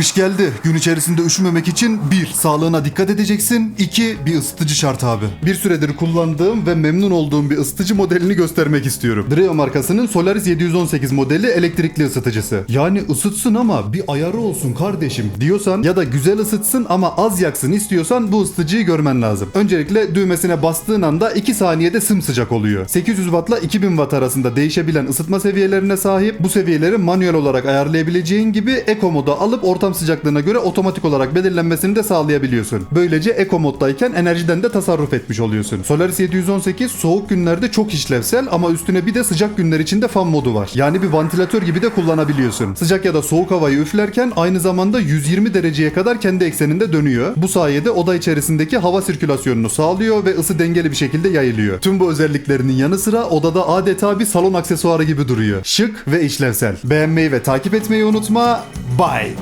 Kış geldi. Gün içerisinde üşümemek için 1. Sağlığına dikkat edeceksin. 2. Bir ısıtıcı şart abi. Bir süredir kullandığım ve memnun olduğum bir ısıtıcı modelini göstermek istiyorum. Dreo markasının Solaris 718 modeli elektrikli ısıtıcısı. Yani ısıtsın ama bir ayarı olsun kardeşim diyorsan ya da güzel ısıtsın ama az yaksın istiyorsan bu ısıtıcıyı görmen lazım. Öncelikle düğmesine bastığın anda 2 saniyede sımsıcak oluyor. 800 watt ile 2000 watt arasında değişebilen ısıtma seviyelerine sahip. Bu seviyeleri manuel olarak ayarlayabileceğin gibi Eco moda alıp ortam sıcaklığına göre otomatik olarak belirlenmesini de sağlayabiliyorsun. Böylece Eco moddayken enerjiden de tasarruf etmiş oluyorsun. Solaris 718 soğuk günlerde çok işlevsel ama üstüne bir de sıcak günler için de fan modu var. Yani bir vantilatör gibi de kullanabiliyorsun. Sıcak ya da soğuk havayı üflerken aynı zamanda 120 dereceye kadar kendi ekseninde dönüyor. Bu sayede oda içerisindeki hava sirkülasyonunu sağlıyor ve ısı dengeli bir şekilde yayılıyor. Tüm bu özelliklerinin yanı sıra odada adeta bir salon aksesuarı gibi duruyor. Şık ve işlevsel. Beğenmeyi ve takip etmeyi unutma. Bye.